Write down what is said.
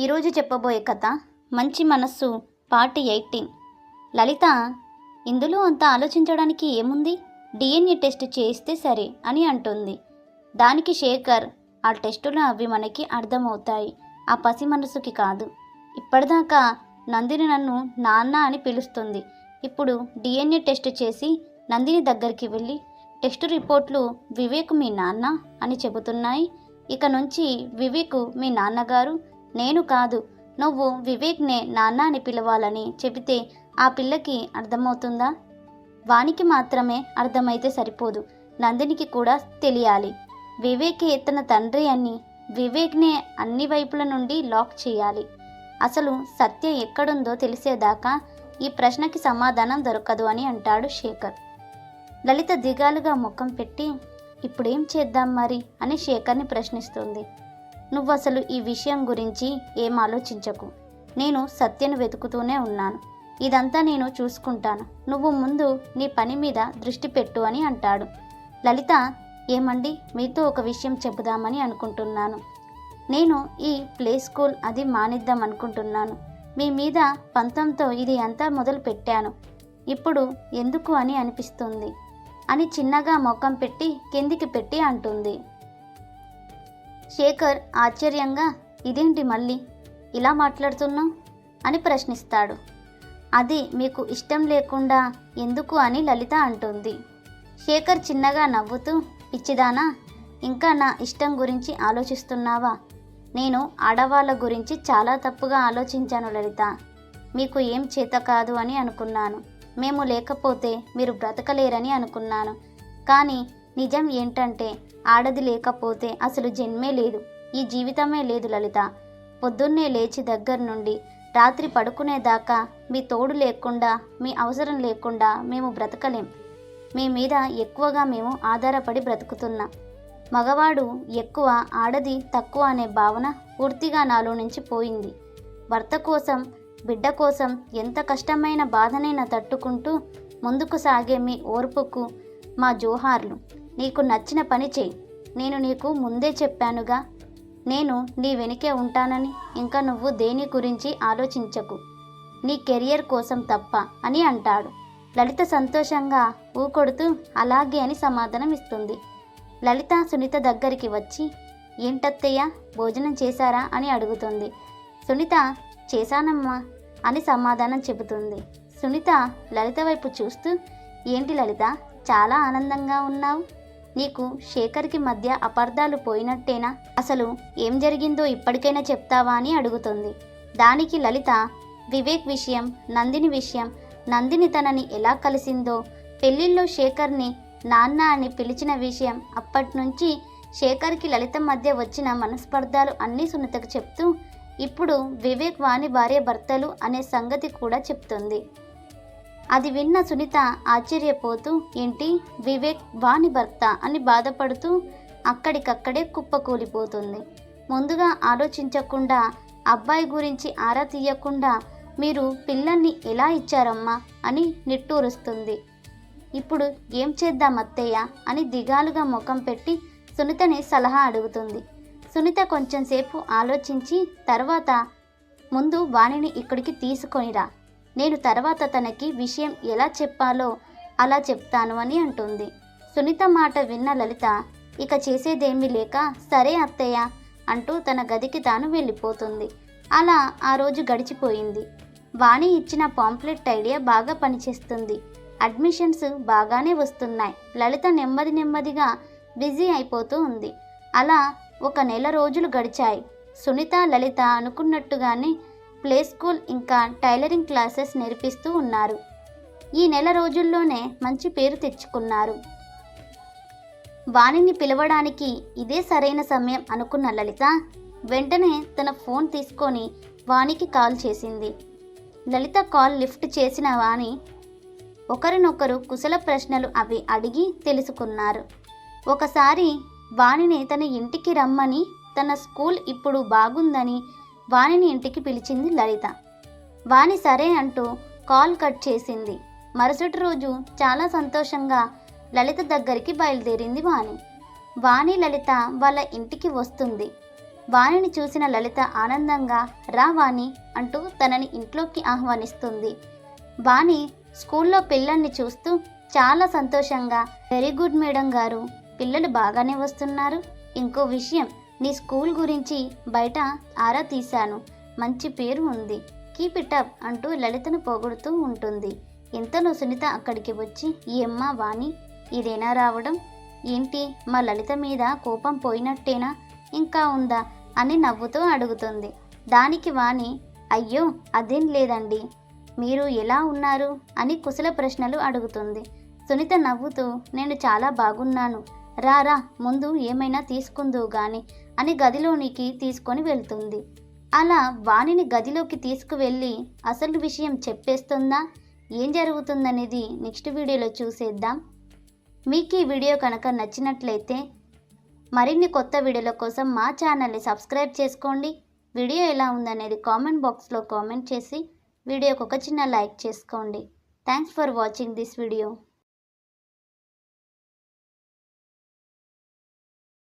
ఈరోజు చెప్పబోయే కథ మంచి మనస్సు పార్ట్ ఎయిటీన్. లలిత ఇందులో అంత ఆలోచించడానికి ఏముంది? డిఎన్ఏ టెస్ట్ చేయిస్తే సరే అని అంటుంది. దానికి శేఖర్ ఆ టెస్టులు అవి మనకి అర్థమవుతాయి. ఆ పసి మనసుకి కాదు. ఇప్పటిదాకా నందిని నన్ను నాన్న అని పిలుస్తుంది. ఇప్పుడు డిఎన్ఏ టెస్ట్ చేసి నందిని దగ్గరికి వెళ్ళి టెస్ట్ రిపోర్ట్లు వివేక్ మీ నాన్న అని చెబుతున్నాయి. ఇక నుంచి వివేక్ మీ నాన్నగారు నేను కాదు. నువ్వు వివేక్నే నాన్న అని పిలవాలని చెబితే ఆ పిల్లకి అర్థమవుతుందా? వానికి మాత్రమే అర్థమైతే సరిపోదు. నందినికి కూడా తెలియాలి. వివేకే తన తండ్రి అని వివేక్నే అన్ని వైపుల నుండి లాక్ చేయాలి. అసలు సత్య ఎక్కడుందో తెలిసేదాకా ఈ ప్రశ్నకి సమాధానం దొరకదు అని అంటాడు శేఖర్. లలిత దిగాలుగా ముఖం పెట్టి ఇప్పుడేం చేద్దాం మరి? అని శేఖర్ని ప్రశ్నిస్తుంది. నువ్వు అసలు ఈ విషయం గురించి ఏం ఆలోచించకు. నేను సత్యను వెతుకుతూనే ఉన్నాను. ఇదంతా నేను చూసుకుంటాను. నువ్వు ముందు నీ పని మీద దృష్టి పెట్టు అని అంటాడు. లలిత ఏమండి? మీతో ఒక విషయం చెబుదామని అనుకుంటున్నాను. నేను ఈ ప్లే స్కూల్ అది మానిద్దాం అనుకుంటున్నాను. మీ మీద పంతంతో ఇది అంతా మొదలు పెట్టాను. ఇప్పుడు ఎందుకు అని అనిపిస్తుంది. అని చిన్నగా మొఖం పెట్టి కిందికి పెట్టి అంటుంది. శేఖర్ ఆశ్చర్యంగా ఇదేంటి మళ్ళీ? ఇలా మాట్లాడుతున్నావు? అని ప్రశ్నిస్తాడు. అది మీకు ఇష్టం లేకుండా ఎందుకు అని లలిత అంటుంది. శేఖర్ చిన్నగా నవ్వుతూ పిచ్చిదానా ఇంకా నా ఇష్టం గురించి ఆలోచిస్తున్నావా? నేను ఆడవాళ్ళ గురించి చాలా తప్పుగా ఆలోచించాను లలిత. మీకు ఏం చేత కాదు అని అనుకున్నాను. మేము లేకపోతే మీరు బ్రతకలేరని అనుకున్నాను. కానీ నిజం ఏంటంటే ఆడది లేకపోతే అసలు జన్మే లేదు. ఈ జీవితమే లేదు లలిత. పొద్దున్నే లేచి దగ్గర నుండి రాత్రి పడుకునేదాకా మీ తోడు లేకుండా మీ అవసరం లేకుండా మేము బ్రతకలేం. మీ మీద ఎక్కువగా మేము ఆధారపడి బ్రతుకుతున్నాం. మగవాడు ఎక్కువ ఆడది తక్కువ అనే భావన పూర్తిగా నాలో నుంచి పోయింది. భర్త కోసం బిడ్డ కోసం ఎంత కష్టమైన బాధనైనా తట్టుకుంటూ ముందుకు సాగే మీ ఓర్పుకు మా జోహార్లు. నీకు నచ్చిన పని చేయి నేను నీకు ముందే చెప్పానుగా. నేను నీ వెనుకే ఉంటానని ఇంకా నువ్వు దేని గురించి ఆలోచించకు. నీ కెరియర్ కోసం తప్ప అని అంటాడు. లలిత సంతోషంగా ఊకొడుతూ అలాగే అని సమాధానం ఇస్తుంది. లలిత సునీత దగ్గరికి వచ్చి ఏంటత్తయ్య భోజనం చేశారా? అని అడుగుతుంది. సునీత చేశానమ్మా అని సమాధానం చెబుతుంది. సునీత లలిత వైపు చూస్తూ ఏంటి లలిత చాలా ఆనందంగా ఉన్నావు? నీకు శేఖర్కి మధ్య అపార్థాలు పోయినట్టేనా? అసలు ఏం జరిగిందో ఇప్పటికైనా చెప్తావా అని అడుగుతుంది. దానికి లలిత వివేక్ విషయం నందిని విషయం నందిని తనని ఎలా కలిసిందో పెళ్ళిల్లో శేఖర్ని నాన్న అని పిలిచిన విషయం అప్పటి నుంచి శేఖర్కి లలిత మధ్య వచ్చిన మనస్పర్ధాలు అన్నీ సునీతకు చెప్తూ ఇప్పుడు వివేక్ వాణి భార్య భర్తలు అనే సంగతి కూడా చెప్తుంది. అది విన్న సునీత ఆశ్చర్యపోతూ ఏంటి వివేక్ వాణి భర్త అని బాధపడుతూ అక్కడికక్కడే కుప్పకూలిపోతుంది ముందుగా ఆలోచించకుండా అబ్బాయి గురించి ఆరా తీయకుండా మీరు పిల్లల్ని ఎలా ఇచ్చారమ్మా అని నిట్టూరుస్తుంది. ఇప్పుడు ఏం చేద్దాం అత్తయ్య అని దిగాలుగా ముఖం పెట్టి సునీతని సలహా అడుగుతుంది. సునీత కొంచెంసేపు ఆలోచించి తర్వాత ముందు వాణిని ఇక్కడికి తీసుకొనిరా నేను తర్వాత తనకి విషయం ఎలా చెప్పాలో అలా చెప్తాను అని అంటుంది. సునీత మాట విన్న లలిత ఇక చేసేదేమీ లేక సరే అత్తయ్య అంటూ తన గదికి తాను వెళ్ళిపోతుంది. అలా ఆ రోజు గడిచిపోయింది. వాణి ఇచ్చిన పాంప్లెట్ ఐడియా బాగా పనిచేస్తుంది. అడ్మిషన్స్ బాగానే వస్తున్నాయి. లలిత నెమ్మది నెమ్మదిగా బిజీ అయిపోతూ ఉంది. అలా ఒక నెల రోజులు గడిచాయి. సునీత లలిత అనుకున్నట్టుగానే ప్లే స్కూల్ ఇంకా టైలరింగ్ క్లాసెస్ నేర్పిస్తూ ఉన్నారు. ఈ నెల రోజుల్లోనే మంచి పేరు తెచ్చుకున్నారు. వాణిని పిలవడానికి ఇదే సరైన సమయం అనుకున్న లలిత వెంటనే తన ఫోన్ తీసుకొని వాణికి కాల్ చేసింది. లలిత కాల్ లిఫ్ట్ చేసిన వాణి ఒకరినొకరు కుశల ప్రశ్నలు అవి అడిగి తెలుసుకున్నారు. ఒకసారి వాణిని తన ఇంటికి రమ్మని తన స్కూల్ ఇప్పుడు బాగుందని వాణిని ఇంటికి పిలిచింది లలిత. వాణి సరే అంటూ కాల్ కట్ చేసింది. మరుసటి రోజు చాలా సంతోషంగా లలిత దగ్గరికి బయలుదేరింది వాణి. వాణి లలిత వాళ్ళ ఇంటికి వస్తుంది. వాణిని చూసిన లలిత ఆనందంగా రా వాణి అంటూ తనని ఇంట్లోకి ఆహ్వానిస్తుంది. వాణి స్కూల్లో పిల్లల్ని చూస్తూ చాలా సంతోషంగా వెరీ గుడ్ మేడం గారు పిల్లలు బాగానే వస్తున్నారు. ఇంకో విషయం నీ స్కూల్ గురించి బయట ఆరా తీశాను. మంచి పేరు ఉంది. కీప్ ఇట్ అప్ అంటూ లలితను పొగుడుతూ ఉంటుంది. ఇంతలో సునీత అక్కడికి వచ్చి ఏమ్మా వాణి ఇదేనా రావడం? ఏంటి? మా లలిత మీద కోపం పోయినట్టేనా? ఇంకా ఉందా? అని నవ్వుతూ అడుగుతుంది. దానికి వాణి అయ్యో అదేం లేదండి. మీరు ఎలా ఉన్నారు? అని కుశల ప్రశ్నలు అడుగుతుంది. సునీత నవ్వుతూ నేను చాలా బాగున్నాను. రారా ముందు ఏమైనా తీసుకుందువు గాని అని గదిలోనికి తీసుకొని వెళ్తుంది. అలా వాణిని గదిలోకి తీసుకువెళ్ళి అసలు విషయం చెప్పేస్తుందా? ఏం జరుగుతుందనేది నెక్స్ట్ వీడియోలో చూసేద్దాం. మీకు ఈ వీడియో కనుక నచ్చినట్లయితే మరిన్ని కొత్త వీడియోల కోసం మా ఛానల్ని సబ్స్క్రైబ్ చేసుకోండి. వీడియో ఎలా ఉందనేది కామెంట్ బాక్స్లో కామెంట్ చేసి వీడియోకి ఒక చిన్న లైక్ చేసుకోండి. Thanks for watching this video